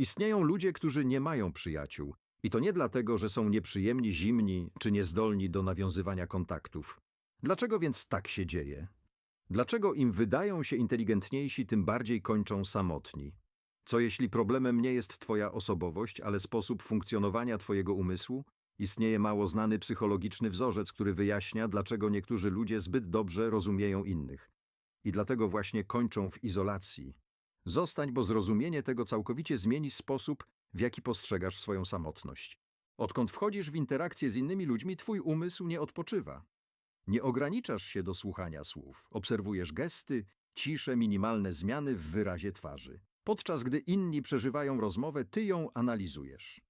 Istnieją ludzie, którzy nie mają przyjaciół. I to nie dlatego, że są nieprzyjemni, zimni czy niezdolni do nawiązywania kontaktów. Dlaczego więc tak się dzieje? Dlaczego im wydają się inteligentniejsi, tym bardziej kończą samotni? Co jeśli problemem nie jest twoja osobowość, ale sposób funkcjonowania twojego umysłu? Istnieje mało znany psychologiczny wzorzec, który wyjaśnia, dlaczego niektórzy ludzie zbyt dobrze rozumieją innych. I dlatego właśnie kończą w izolacji. Zostań, bo zrozumienie tego całkowicie zmieni sposób, w jaki postrzegasz swoją samotność. Odkąd wchodzisz w interakcję z innymi ludźmi, twój umysł nie odpoczywa. Nie ograniczasz się do słuchania słów, obserwujesz gesty, cisze, minimalne zmiany w wyrazie twarzy. Podczas gdy inni przeżywają rozmowę, ty ją analizujesz.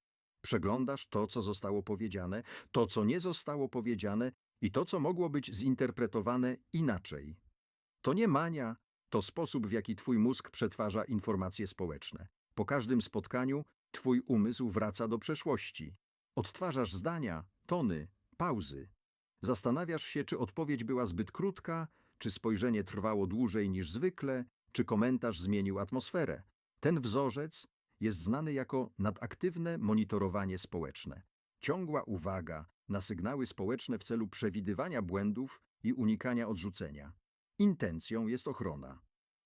Przeglądasz to, co zostało powiedziane, to, co nie zostało powiedziane i to, co mogło być zinterpretowane inaczej. To nie mania, to sposób, w jaki twój mózg przetwarza informacje społeczne. Po każdym spotkaniu twój umysł wraca do przeszłości. Odtwarzasz zdania, tony, pauzy. Zastanawiasz się, czy odpowiedź była zbyt krótka, czy spojrzenie trwało dłużej niż zwykle, czy komentarz zmienił atmosferę. Ten wzorzec jest znany jako nadaktywne monitorowanie społeczne. Ciągła uwaga na sygnały społeczne w celu przewidywania błędów i unikania odrzucenia. Intencją jest ochrona.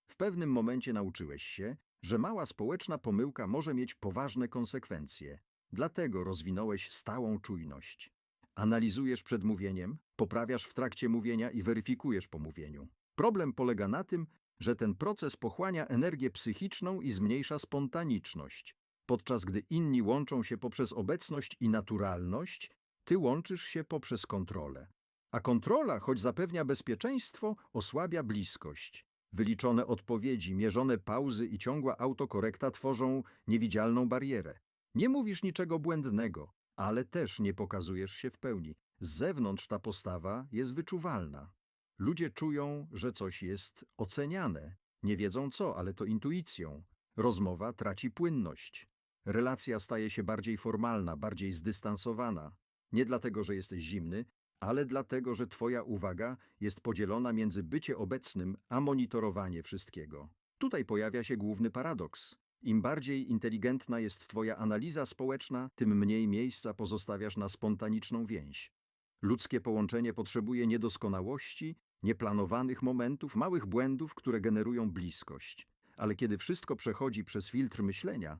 W pewnym momencie nauczyłeś się, że mała społeczna pomyłka może mieć poważne konsekwencje. Dlatego rozwinąłeś stałą czujność. Analizujesz przed mówieniem, poprawiasz w trakcie mówienia i weryfikujesz po mówieniu. Problem polega na tym, że ten proces pochłania energię psychiczną i zmniejsza spontaniczność. Podczas gdy inni łączą się poprzez obecność i naturalność, ty łączysz się poprzez kontrolę. A kontrola, choć zapewnia bezpieczeństwo, osłabia bliskość. Wyliczone odpowiedzi, mierzone pauzy i ciągła autokorekta tworzą niewidzialną barierę. Nie mówisz niczego błędnego, ale też nie pokazujesz się w pełni. Z zewnątrz ta postawa jest wyczuwalna. Ludzie czują, że coś jest oceniane. Nie wiedzą co, ale to intuicją. Rozmowa traci płynność. Relacja staje się bardziej formalna, bardziej zdystansowana. Nie dlatego, że jesteś zimny, ale dlatego, że twoja uwaga jest podzielona między bycie obecnym a monitorowanie wszystkiego. Tutaj pojawia się główny paradoks. Im bardziej inteligentna jest twoja analiza społeczna, tym mniej miejsca pozostawiasz na spontaniczną więź. Ludzkie połączenie potrzebuje niedoskonałości, nieplanowanych momentów, małych błędów, które generują bliskość. Ale kiedy wszystko przechodzi przez filtr myślenia,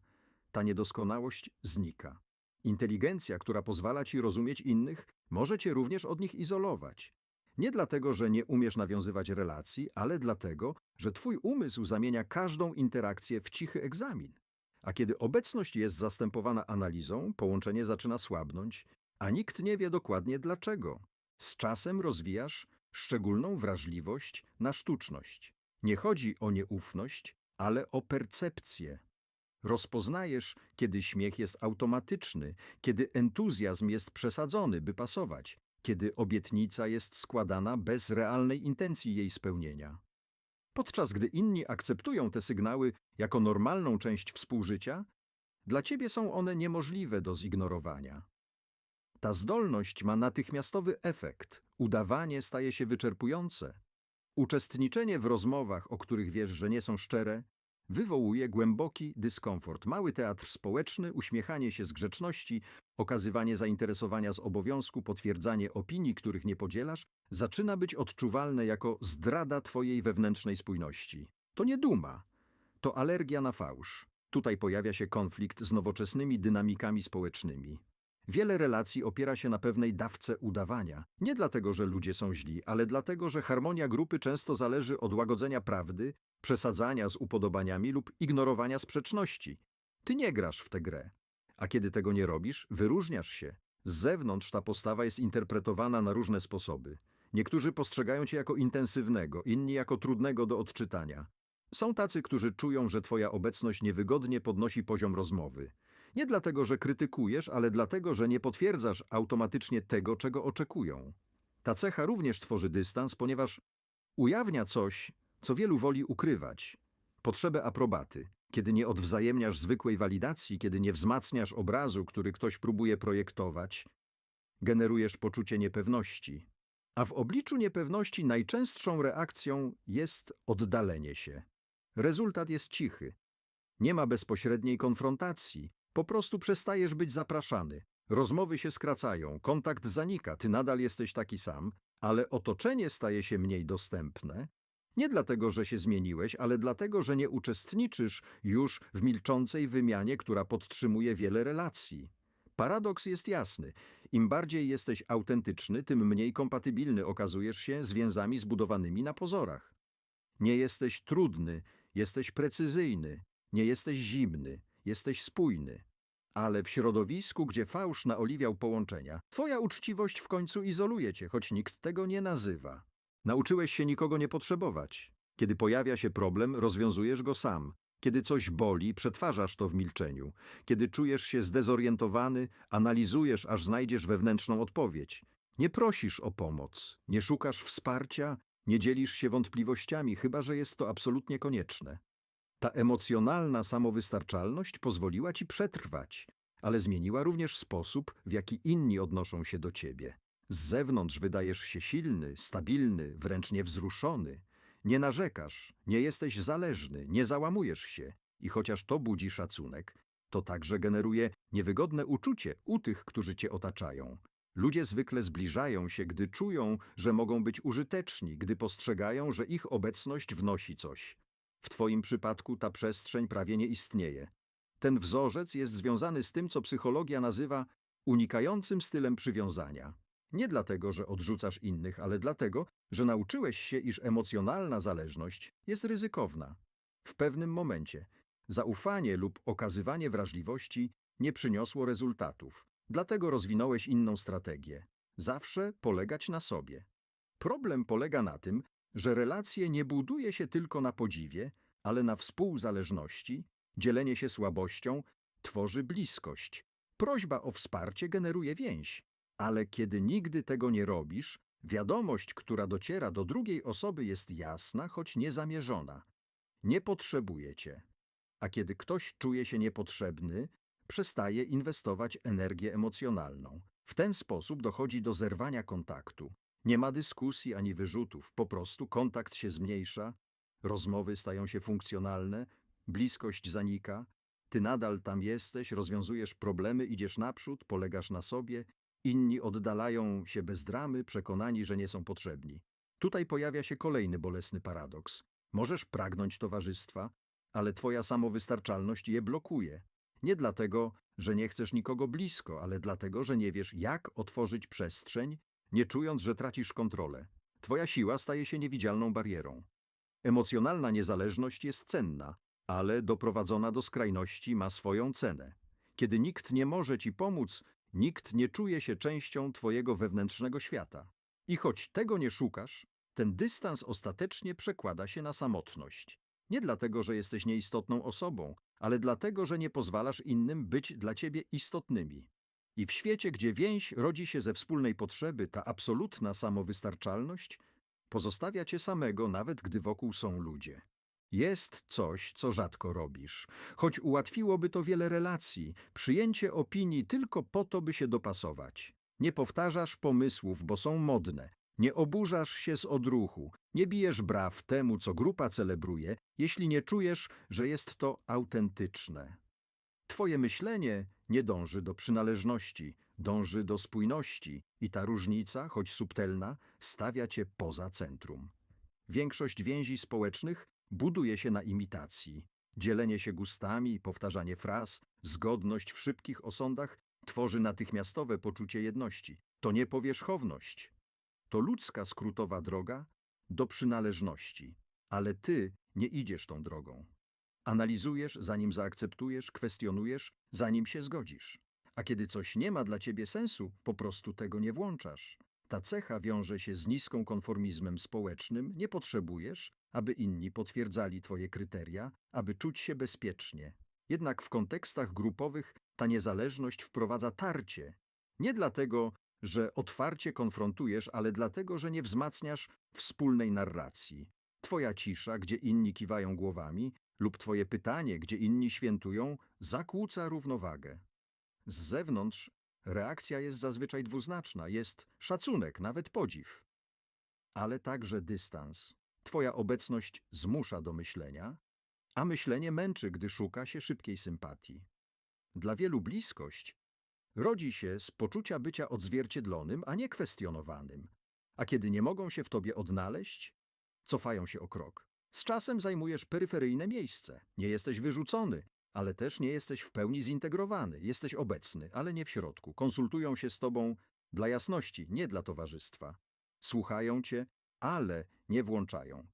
ta niedoskonałość znika. Inteligencja, która pozwala ci rozumieć innych, może cię również od nich izolować. Nie dlatego, że nie umiesz nawiązywać relacji, ale dlatego, że twój umysł zamienia każdą interakcję w cichy egzamin. A kiedy obecność jest zastępowana analizą, połączenie zaczyna słabnąć, a nikt nie wie dokładnie dlaczego. Z czasem rozwijasz szczególną wrażliwość na sztuczność. Nie chodzi o nieufność, ale o percepcję. Rozpoznajesz, kiedy śmiech jest automatyczny, kiedy entuzjazm jest przesadzony, by pasować, kiedy obietnica jest składana bez realnej intencji jej spełnienia. Podczas gdy inni akceptują te sygnały jako normalną część współżycia, dla ciebie są one niemożliwe do zignorowania. Ta zdolność ma natychmiastowy efekt. Udawanie staje się wyczerpujące. Uczestniczenie w rozmowach, o których wiesz, że nie są szczere, wywołuje głęboki dyskomfort. Mały teatr społeczny, uśmiechanie się z grzeczności, okazywanie zainteresowania z obowiązku, potwierdzanie opinii, których nie podzielasz, zaczyna być odczuwalne jako zdrada twojej wewnętrznej spójności. To nie duma, to alergia na fałsz. Tutaj pojawia się konflikt z nowoczesnymi dynamikami społecznymi. Wiele relacji opiera się na pewnej dawce udawania. Nie dlatego, że ludzie są źli, ale dlatego, że harmonia grupy często zależy od łagodzenia prawdy, przesadzania z upodobaniami lub ignorowania sprzeczności. Ty nie grasz w tę grę. A kiedy tego nie robisz, wyróżniasz się. Z zewnątrz ta postawa jest interpretowana na różne sposoby. Niektórzy postrzegają cię jako intensywnego, inni jako trudnego do odczytania. Są tacy, którzy czują, że twoja obecność niewygodnie podnosi poziom rozmowy. Nie dlatego, że krytykujesz, ale dlatego, że nie potwierdzasz automatycznie tego, czego oczekują. Ta cecha również tworzy dystans, ponieważ ujawnia coś, co wielu woli ukrywać. Potrzebę aprobaty. Kiedy nie odwzajemniasz zwykłej walidacji, kiedy nie wzmacniasz obrazu, który ktoś próbuje projektować, generujesz poczucie niepewności. A w obliczu niepewności najczęstszą reakcją jest oddalenie się. Rezultat jest cichy. Nie ma bezpośredniej konfrontacji. Po prostu przestajesz być zapraszany. Rozmowy się skracają, kontakt zanika, ty nadal jesteś taki sam, ale otoczenie staje się mniej dostępne. Nie dlatego, że się zmieniłeś, ale dlatego, że nie uczestniczysz już w milczącej wymianie, która podtrzymuje wiele relacji. Paradoks jest jasny. Im bardziej jesteś autentyczny, tym mniej kompatybilny okazujesz się z więzami zbudowanymi na pozorach. Nie jesteś trudny, jesteś precyzyjny, nie jesteś zimny, jesteś spójny. Ale w środowisku, gdzie fałsz naoliwiał połączenia, twoja uczciwość w końcu izoluje cię, choć nikt tego nie nazywa. Nauczyłeś się nikogo nie potrzebować. Kiedy pojawia się problem, rozwiązujesz go sam. Kiedy coś boli, przetwarzasz to w milczeniu. Kiedy czujesz się zdezorientowany, analizujesz, aż znajdziesz wewnętrzną odpowiedź. Nie prosisz o pomoc, nie szukasz wsparcia, nie dzielisz się wątpliwościami, chyba że jest to absolutnie konieczne. Ta emocjonalna samowystarczalność pozwoliła ci przetrwać, ale zmieniła również sposób, w jaki inni odnoszą się do ciebie. Z zewnątrz wydajesz się silny, stabilny, wręcz niewzruszony. Nie narzekasz, nie jesteś zależny, nie załamujesz się i chociaż to budzi szacunek, to także generuje niewygodne uczucie u tych, którzy cię otaczają. Ludzie zwykle zbliżają się, gdy czują, że mogą być użyteczni, gdy postrzegają, że ich obecność wnosi coś. W twoim przypadku ta przestrzeń prawie nie istnieje. Ten wzorzec jest związany z tym, co psychologia nazywa unikającym stylem przywiązania. Nie dlatego, że odrzucasz innych, ale dlatego, że nauczyłeś się, iż emocjonalna zależność jest ryzykowna. W pewnym momencie zaufanie lub okazywanie wrażliwości nie przyniosło rezultatów. Dlatego rozwinąłeś inną strategię. Zawsze polegać na sobie. Problem polega na tym, że relacje nie buduje się tylko na podziwie, ale na współzależności, dzielenie się słabością tworzy bliskość. Prośba o wsparcie generuje więź, ale kiedy nigdy tego nie robisz, wiadomość, która dociera do drugiej osoby jest jasna, choć niezamierzona. Nie potrzebuje cię. A kiedy ktoś czuje się niepotrzebny, przestaje inwestować energię emocjonalną. W ten sposób dochodzi do zerwania kontaktu. Nie ma dyskusji ani wyrzutów, po prostu kontakt się zmniejsza, rozmowy stają się funkcjonalne, bliskość zanika, ty nadal tam jesteś, rozwiązujesz problemy, idziesz naprzód, polegasz na sobie, inni oddalają się bez dramy, przekonani, że nie są potrzebni. Tutaj pojawia się kolejny bolesny paradoks. Możesz pragnąć towarzystwa, ale twoja samowystarczalność je blokuje. Nie dlatego, że nie chcesz nikogo blisko, ale dlatego, że nie wiesz, jak otworzyć przestrzeń, nie czując, że tracisz kontrolę. Twoja siła staje się niewidzialną barierą. Emocjonalna niezależność jest cenna, ale doprowadzona do skrajności ma swoją cenę. Kiedy nikt nie może ci pomóc, nikt nie czuje się częścią twojego wewnętrznego świata. I choć tego nie szukasz, ten dystans ostatecznie przekłada się na samotność. Nie dlatego, że jesteś nieistotną osobą, ale dlatego, że nie pozwalasz innym być dla ciebie istotnymi. I w świecie, gdzie więź rodzi się ze wspólnej potrzeby, ta absolutna samowystarczalność pozostawia cię samego, nawet gdy wokół są ludzie. Jest coś, co rzadko robisz. Choć ułatwiłoby to wiele relacji, przyjęcie opinii tylko po to, by się dopasować. Nie powtarzasz pomysłów, bo są modne. Nie oburzasz się z odruchu. Nie bijesz braw temu, co grupa celebruje, jeśli nie czujesz, że jest to autentyczne. Twoje myślenie nie dąży do przynależności, dąży do spójności i ta różnica, choć subtelna, stawia cię poza centrum. Większość więzi społecznych buduje się na imitacji. Dzielenie się gustami, powtarzanie fraz, zgodność w szybkich osądach tworzy natychmiastowe poczucie jedności. To nie powierzchowność. To ludzka skrótowa droga do przynależności. Ale ty nie idziesz tą drogą. Analizujesz, zanim zaakceptujesz, kwestionujesz, zanim się zgodzisz. A kiedy coś nie ma dla ciebie sensu, po prostu tego nie włączasz. Ta cecha wiąże się z niską konformizmem społecznym, nie potrzebujesz, aby inni potwierdzali twoje kryteria, aby czuć się bezpiecznie. Jednak w kontekstach grupowych ta niezależność wprowadza tarcie. Nie dlatego, że otwarcie konfrontujesz, ale dlatego, że nie wzmacniasz wspólnej narracji. Twoja cisza, gdzie inni kiwają głowami, lub twoje pytanie, gdzie inni świętują, zakłóca równowagę. Z zewnątrz reakcja jest zazwyczaj dwuznaczna, jest szacunek, nawet podziw. Ale także dystans. Twoja obecność zmusza do myślenia a myślenie męczy, gdy szuka się szybkiej sympatii. Dla wielu bliskość rodzi się z poczucia bycia odzwierciedlonym, a nie kwestionowanym. A kiedy nie mogą się w tobie odnaleźć, cofają się o krok. Z czasem zajmujesz peryferyjne miejsce. Nie jesteś wyrzucony, ale też nie jesteś w pełni zintegrowany. Jesteś obecny, ale nie w środku. Konsultują się z tobą dla jasności, nie dla towarzystwa. Słuchają cię, ale nie włączają.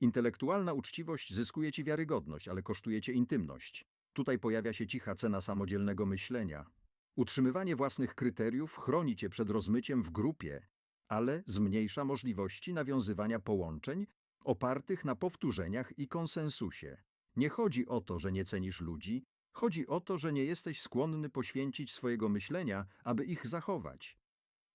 Intelektualna uczciwość zyskuje ci wiarygodność, ale kosztuje cię intymność. Tutaj pojawia się cicha cena samodzielnego myślenia. Utrzymywanie własnych kryteriów chroni cię przed rozmyciem w grupie, ale zmniejsza możliwości nawiązywania połączeń opartych na powtórzeniach i konsensusie. Nie chodzi o to, że nie cenisz ludzi, chodzi o to, że nie jesteś skłonny poświęcić swojego myślenia, aby ich zachować.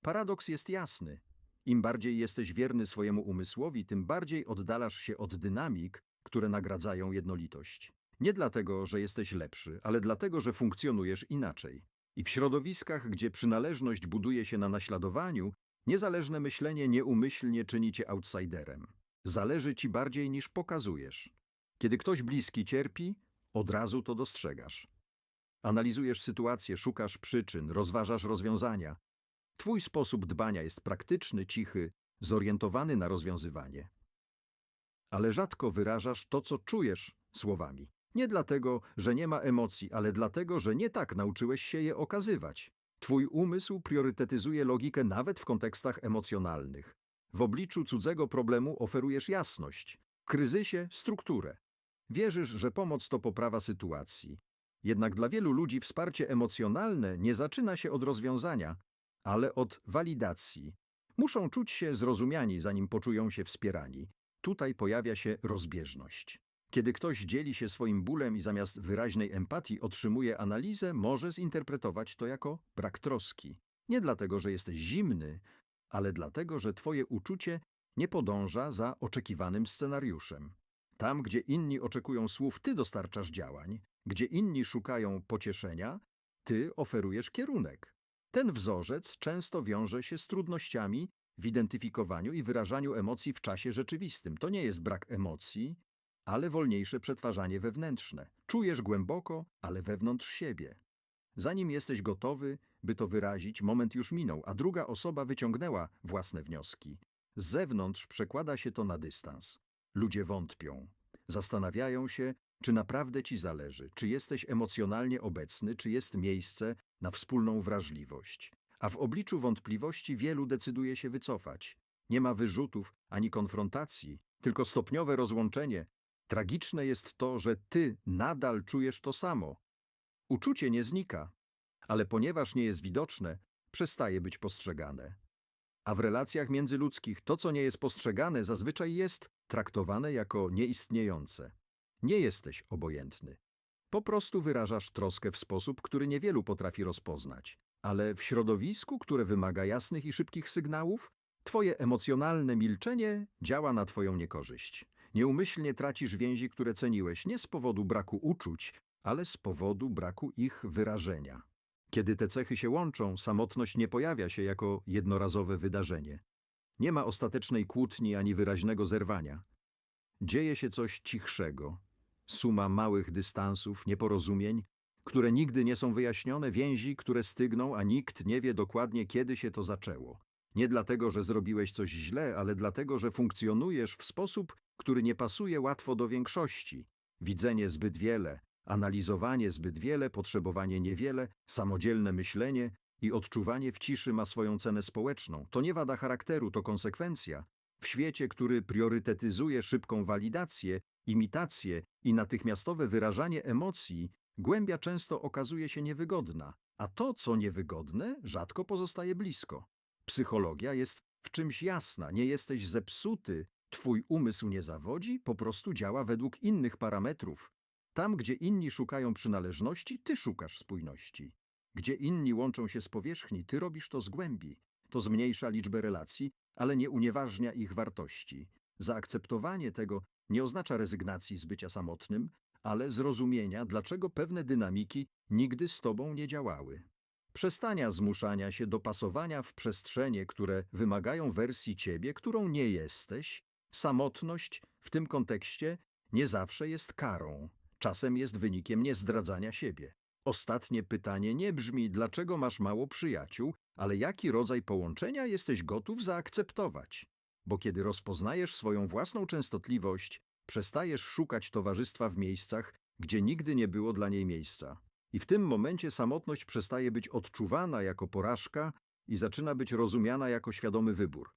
Paradoks jest jasny. Im bardziej jesteś wierny swojemu umysłowi, tym bardziej oddalasz się od dynamik, które nagradzają jednolitość. Nie dlatego, że jesteś lepszy, ale dlatego, że funkcjonujesz inaczej. I w środowiskach, gdzie przynależność buduje się na naśladowaniu, niezależne myślenie nieumyślnie czyni cię outsiderem. Zależy ci bardziej niż pokazujesz. Kiedy ktoś bliski cierpi, od razu to dostrzegasz. Analizujesz sytuację, szukasz przyczyn, rozważasz rozwiązania. Twój sposób dbania jest praktyczny, cichy, zorientowany na rozwiązywanie. Ale rzadko wyrażasz to, co czujesz słowami. Nie dlatego, że nie ma emocji, ale dlatego, że nie tak nauczyłeś się je okazywać. Twój umysł priorytetyzuje logikę nawet w kontekstach emocjonalnych. W obliczu cudzego problemu oferujesz jasność, w kryzysie strukturę. Wierzysz, że pomoc to poprawa sytuacji. Jednak dla wielu ludzi wsparcie emocjonalne nie zaczyna się od rozwiązania, ale od walidacji. Muszą czuć się zrozumiani, zanim poczują się wspierani. Tutaj pojawia się rozbieżność. Kiedy ktoś dzieli się swoim bólem i zamiast wyraźnej empatii otrzymuje analizę, może zinterpretować to jako brak troski. Nie dlatego, że jesteś zimny, ale dlatego, że twoje uczucie nie podąża za oczekiwanym scenariuszem. Tam, gdzie inni oczekują słów, ty dostarczasz działań, gdzie inni szukają pocieszenia, ty oferujesz kierunek. Ten wzorzec często wiąże się z trudnościami w identyfikowaniu i wyrażaniu emocji w czasie rzeczywistym. To nie jest brak emocji, ale wolniejsze przetwarzanie wewnętrzne. Czujesz głęboko, ale wewnątrz siebie. Zanim jesteś gotowy, by to wyrazić, moment już minął, a druga osoba wyciągnęła własne wnioski. Z zewnątrz przekłada się to na dystans. Ludzie wątpią. Zastanawiają się, czy naprawdę ci zależy, czy jesteś emocjonalnie obecny, czy jest miejsce na wspólną wrażliwość. A w obliczu wątpliwości wielu decyduje się wycofać. Nie ma wyrzutów ani konfrontacji, tylko stopniowe rozłączenie. Tragiczne jest to, że ty nadal czujesz to samo. Uczucie nie znika, ale ponieważ nie jest widoczne, przestaje być postrzegane. A w relacjach międzyludzkich to, co nie jest postrzegane, zazwyczaj jest traktowane jako nieistniejące. Nie jesteś obojętny. Po prostu wyrażasz troskę w sposób, który niewielu potrafi rozpoznać. Ale w środowisku, które wymaga jasnych i szybkich sygnałów, twoje emocjonalne milczenie działa na twoją niekorzyść. Nieumyślnie tracisz więzi, które ceniłeś nie z powodu braku uczuć, ale z powodu braku ich wyrażenia. Kiedy te cechy się łączą, samotność nie pojawia się jako jednorazowe wydarzenie. Nie ma ostatecznej kłótni ani wyraźnego zerwania. Dzieje się coś cichszego, suma małych dystansów, nieporozumień, które nigdy nie są wyjaśnione, więzi, które stygną, a nikt nie wie dokładnie, kiedy się to zaczęło. Nie dlatego, że zrobiłeś coś źle, ale dlatego, że funkcjonujesz w sposób, który nie pasuje łatwo do większości. Widzenie zbyt wiele, analizowanie zbyt wiele, potrzebowanie niewiele, samodzielne myślenie i odczuwanie w ciszy ma swoją cenę społeczną. To nie wada charakteru, to konsekwencja. W świecie, który priorytetyzuje szybką walidację, imitację i natychmiastowe wyrażanie emocji, głębia często okazuje się niewygodna, a to, co niewygodne, rzadko pozostaje blisko. Psychologia jest w czymś jasna, nie jesteś zepsuty, twój umysł nie zawodzi, po prostu działa według innych parametrów. Tam, gdzie inni szukają przynależności, ty szukasz spójności. Gdzie inni łączą się z powierzchni, ty robisz to z głębi. To zmniejsza liczbę relacji, ale nie unieważnia ich wartości. Zaakceptowanie tego nie oznacza rezygnacji z bycia samotnym, ale zrozumienia, dlaczego pewne dynamiki nigdy z tobą nie działały. Przestania zmuszania się do pasowania w przestrzenie, które wymagają wersji ciebie, którą nie jesteś. Samotność w tym kontekście nie zawsze jest karą, czasem jest wynikiem niezdradzania siebie. Ostatnie pytanie nie brzmi, dlaczego masz mało przyjaciół, ale jaki rodzaj połączenia jesteś gotów zaakceptować. Bo kiedy rozpoznajesz swoją własną częstotliwość, przestajesz szukać towarzystwa w miejscach, gdzie nigdy nie było dla niej miejsca. I w tym momencie samotność przestaje być odczuwana jako porażka i zaczyna być rozumiana jako świadomy wybór.